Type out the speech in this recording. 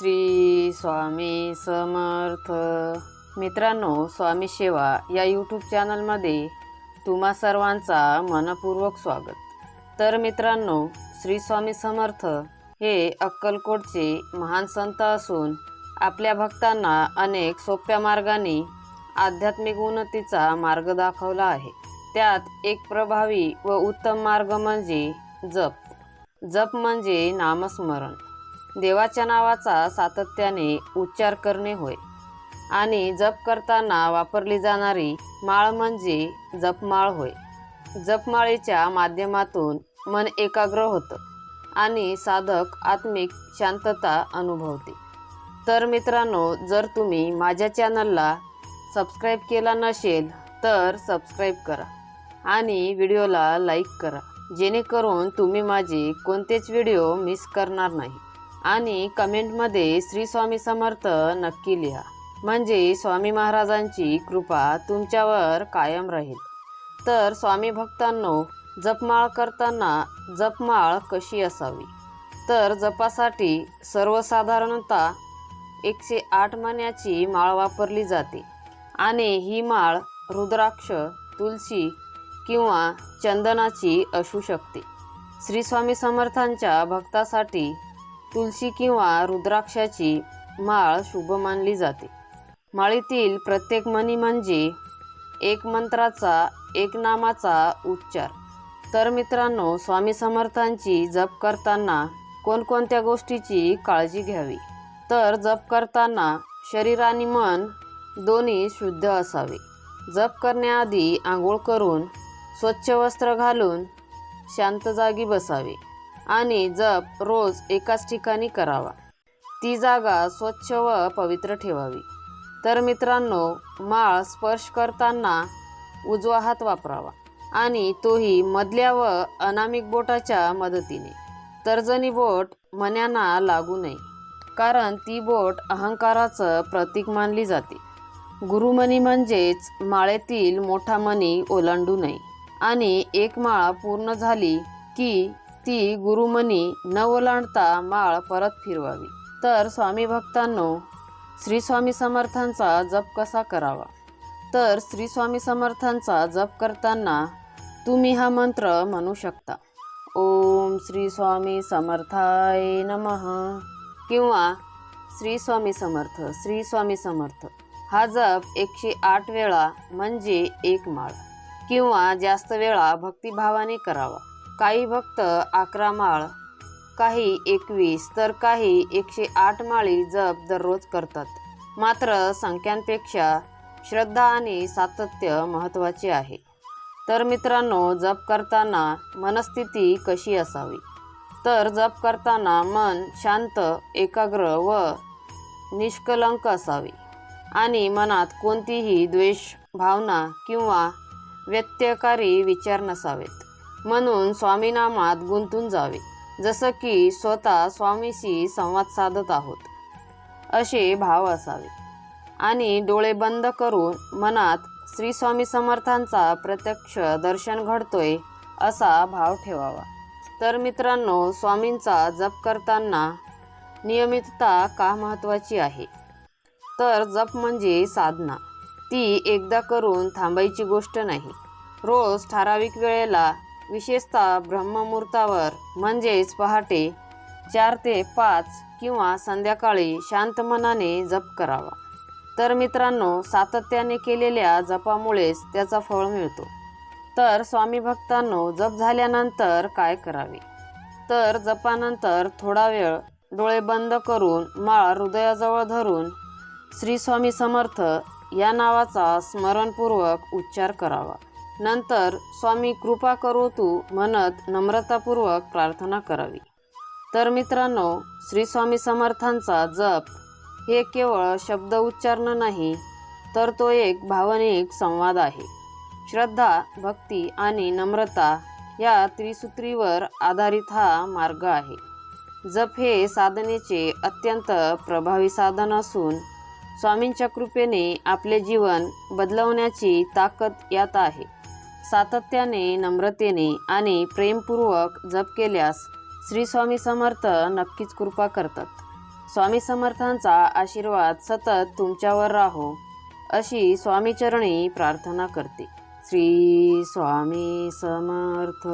श्री स्वामी समर्थ. मित्रांनो स्वामी सेवा या यूट्यूब चॅनलमध्ये तुम्हा सर्वांचा मनपूर्वक स्वागत. तर मित्रांनो श्री स्वामी समर्थ हे अक्कलकोटचे महान संत असून आपल्या भक्तांना अनेक सोप्या मार्गाने आध्यात्मिक उन्नतीचा मार्ग दाखवला आहे. त्यात एक प्रभावी व उत्तम मार्ग म्हणजे जप. जप म्हणजे नामस्मरण. देवाच्या नावाचा सातत्याने उच्चार करणे होय. आणि जप करताना वापरली जाणारी माळ म्हणजे जपमाळ होय. जपमाळेच्या माध्यमातून मन एकाग्र होतं आणि साधक आत्मिक शांतता अनुभवते. तर मित्रांनो जर तुम्ही माझ्या चॅनलला सबस्क्राईब केला नसेल तर सबस्क्राईब करा आणि व्हिडिओला लाईक करा जेणेकरून तुम्ही माझे कोणतेच व्हिडिओ मिस करणार नाही. आणि कमेंटमध्ये श्री स्वामी समर्थ नक्की लिहा. म्हणजे स्वामी महाराजांची कृपा तुमच्यावर कायम राहील. तर स्वामी भक्तांनो जपमाळ करताना जपमाळ कशी असावी? तर जपासाठी सर्वसाधारणतः एकशे आठ मण्याची माळ वापरली जाते. आणि ही माळ रुद्राक्ष तुलसी किंवा चंदनाची असू शकते. श्री स्वामी समर्थांच्या भक्तासाठी तुलसी किंवा रुद्राक्षाची माळ शुभ मानली जाते. माळीतील प्रत्येक मणी म्हणजे एक मंत्राचा एक नामाचा उच्चार. तर मित्रांनो स्वामी समर्थांची जप करताना कोणकोणत्या गोष्टीची काळजी घ्यावी? तर जप करताना शरीर आणि मन दोन्ही शुद्ध असावे. जप करण्याआधी आंघोळ करून स्वच्छ वस्त्र घालून शांत जागी बसावे. आणि जप रोज एकाच ठिकाणी करावा. ती जागा स्वच्छ व पवित्र ठेवावी. तर मित्रांनो माळ स्पर्श करताना उजवा हात वापरावा आणि तोही मधल्या व अनामिक बोटाच्या मदतीने. तर्जनी बोट मन्यांना लागू नये कारण ती बोट अहंकाराचं प्रतीक मानली जाते. गुरुमणी म्हणजेच माळेतील मोठा मणी ओलांडू नये. आणि एक माळ पूर्ण झाली की ती गुरुमनी न ओलांडता माळ परत फिरवावी. तर स्वामी भक्तांनो श्री स्वामी समर्थांचा जप कसा करावा? तर श्री स्वामी समर्थांचा जप करताना तुम्ही हा मंत्र म्हणू शकता. ओम श्री स्वामी समर्थाय नमः किंवा श्री स्वामी समर्थ श्री स्वामी समर्थ. हा जप एकशे आठ वेळा म्हणजे एक माळ किंवा जास्त वेळा भक्तिभावाने करावा. काही भक्त अकरा माळ काही एकवीस तर काही एकशे आठ माळी जप दररोज करतात. मात्र संख्यांपेक्षा श्रद्धा आणि सातत्य महत्त्वाचे आहे. तर मित्रांनो जप करताना मनस्थिती कशी असावी? तर जप करताना मन शांत एकाग्र व निष्कलंक असावे. आणि मनात कोणतीही द्वेष भावना किंवा व्यत्ययकारी विचार नसावेत. म्हणून स्वामीनामात गुंतून जावे. जसं की स्वतः स्वामीशी संवाद साधत आहोत. असे भाव असावे. आणि डोळे बंद करून मनात श्री स्वामी समर्थांचा प्रत्यक्ष दर्शन घडतोय असा भाव ठेवावा. तर मित्रांनो स्वामींचा जप करताना नियमितता का महत्त्वाची आहे? तर जप म्हणजे साधना. ती एकदा करून थांबायची गोष्ट नाही. रोज ठराविक वेळेला विशेषतः ब्रह्ममुहूर्तावर म्हणजेच पहाटे चार ते पाच किंवा संध्याकाळी शांत मनाने जप करावा. तर मित्रांनो सातत्याने केलेल्या जपामुळेच त्याचा फळ मिळतो. तर स्वामी भक्तांनो जप झाल्यानंतर काय करावे? तर जपानंतर थोडा वेळ डोळे बंद करून माळ हृदयाजवळ धरून श्री स्वामी समर्थ या नावाचा स्मरणपूर्वक उच्चार करावा. नंतर स्वामी कृपा करो तू म्हणत नम्रतापूर्वक प्रार्थना करावी. तर मित्रांनो श्री स्वामी समर्थांचा जप हे केवळ शब्द उच्चारण नाही तर तो एक भावनिक संवाद आहे. श्रद्धा भक्ती आणि नम्रता या त्रिसूत्रीवर आधारित हा मार्ग आहे. जप हे साधनेचे अत्यंत प्रभावी साधन असून स्वामींच्या कृपेने आपले जीवन बदलवण्याची ताकद यात आहे. सातत्याने नम्रतेने आणि प्रेमपूर्वक जप केल्यास श्री स्वामी समर्थ नक्कीच कृपा करतात. स्वामी समर्थांचा आशीर्वाद सतत तुमच्यावर राहो अशी स्वामीचरणी प्रार्थना करते. श्री स्वामी समर्थ.